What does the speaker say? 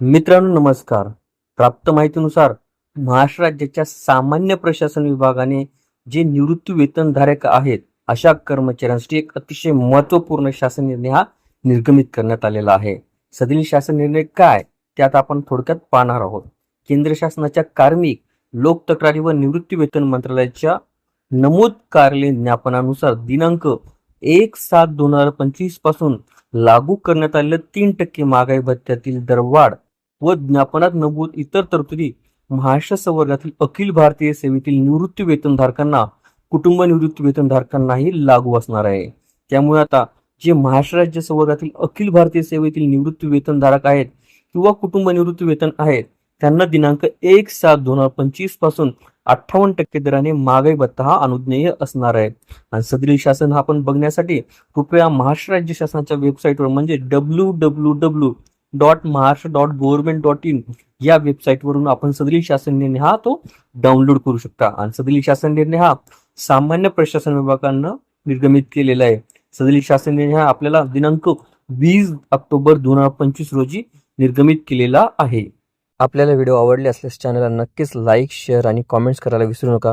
मित्रांनो नमस्कार. प्राप्त माहितीनुसार महाराष्ट्र राज्याच्या सामान्य प्रशासन विभागाने जे निवृत्ती वेतनधारक आहेत अशा कर्मचाऱ्यांसाठी एक अतिशय महत्त्वपूर्ण शासन निर्णय हा निर्गमित करण्यात आलेला आहे. सदरील शासन निर्णय काय त्यात आपण थोडक्यात पाहणार आहोत. केंद्र शासनाच्या कार्मिक लोक तक्रारी व निवृत्ती वेतन मंत्रालयाच्या नमूद कार्यालयीन ज्ञापनानुसार दिनांक एक सात दोन हजार पंचवीसपासून लागू करण्यात आलेल्या तीन टक्के महागाई भत्त्यातील दरवाढ व ज्ञापनात नमूद इतर तरतुदी महाराष्ट्र संवर्गातील अखिल भारतीय सेवेतील निवृत्ती वेतनधारकांना कुटुंब निवृत्ती वेतनधारकांनाही लागू असणार आहे. त्यामुळे आता जे महाराष्ट्र राज्य संवर्गातील अखिल भारतीय सेवेतील निवृत्ती वेतनधारक आहेत किंवा कुटुंब निवृत्ती वेतन आहेत त्यांना दिनांक एक सात दोन हजार पंचवीसपासून अठ्ठावन्न टक्के दराने महागाई भत्ता हा अनुज्ञेय असणार आहे. आणि सदरील शासन हा आपण बघण्यासाठी कृपया महाराष्ट्र राज्य शासनाच्या वेबसाईटवर म्हणजे W W W dot Maharashtra dot government dot in या वेबसाईटवरून आपण सदरील शासन निर्णय हा तो डाउनलोड करू शकता. आणि सदरील शासन निर्णय हा सामान्य प्रशासन विभागानं निर्गमित केलेला आहे. सदरील शासन निर्णय हा आपल्याला दिनांक वीस ऑक्टोबर दोन हजार पंचवीस रोजी निर्गमित केलेला आहे. आपल्याला व्हिडिओ आवडले असल्यास चॅनलला नक्कीच लाईक शेअर आणि कॉमेंट्स करायला विसरू नका.